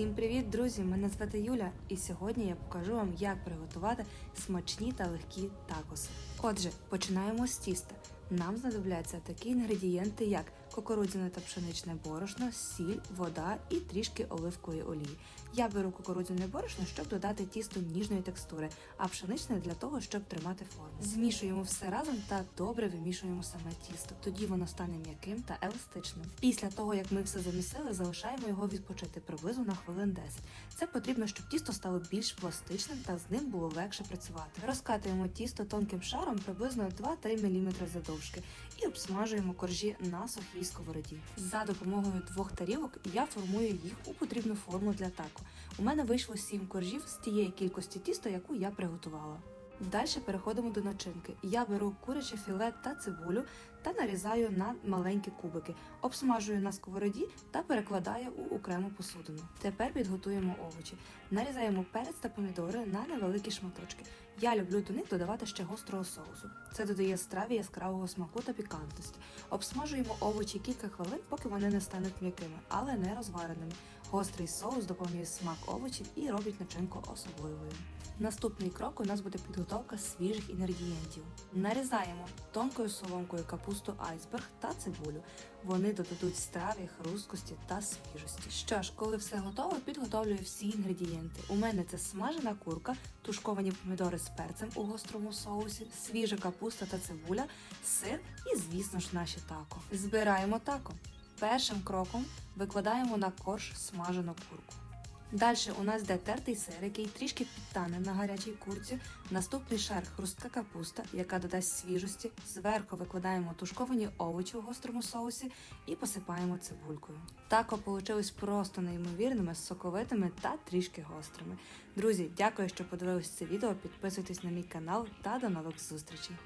Всім привіт, друзі! Мене звати Юля, і сьогодні я покажу вам, як приготувати смачні та легкі такоси. Отже, починаємо з тіста. Нам знадобляться такі інгредієнти, як кукурудзяне та пшеничне борошно, сіль, вода і трішки оливкової олії. Я беру кукурудзяне борошно, щоб додати тісто ніжної текстури, а пшеничне для того, щоб тримати форму. Змішуємо все разом та добре вимішуємо саме тісто. Тоді воно стане м'яким та еластичним. Після того, як ми все замісили, залишаємо його відпочити приблизно на хвилин 10. Це потрібно, щоб тісто стало більш пластичним та з ним було легше працювати. Розкатуємо тісто тонким шаром приблизно 2-3 мм завдовжки і обсмажуємо коржі на сухій сковороді. За допомогою двох тарілок я формую їх у потрібну форму для тако. У мене вийшло 7 коржів з тієї кількості тіста, яку я приготувала. Далі переходимо до начинки. Я беру куряче філе та цибулю та нарізаю на маленькі кубики, обсмажую на сковороді та перекладаю у окрему посудину. Тепер підготуємо овочі. Нарізаємо перець та помідори на невеликі шматочки. Я люблю до них додавати ще гострого соусу. Це додає страві яскравого смаку та пікантності. Обсмажуємо овочі кілька хвилин, поки вони не стануть м'якими, але не розвареними. Гострий соус доповнює смак овочів і робить начинку особливою. Наступний крок у нас буде підготовка свіжих інгредієнтів. Нарізаємо тонкою соломкою капусту айсберг та цибулю. Вони додадуть страві, хрусткості та свіжості. Що ж, коли все готово, підготовлюю всі інгредієнти. У мене це смажена курка, тушковані помідори з перцем у гострому соусі, свіжа капуста та цибуля, сир і, звісно ж, наші тако. Збираємо тако. Першим кроком викладаємо на корж смажену курку. Далі у нас йде тертий сир, який трішки підтане на гарячій курці. Наступний шар хрустка капуста, яка додасть свіжості. Зверху викладаємо тушковані овочі у гострому соусі і посипаємо цибулькою. Тако получились просто неймовірними, соковитими та трішки гострими. Друзі, дякую, що подивились це відео. Підписуйтесь на мій канал та до нових зустрічей.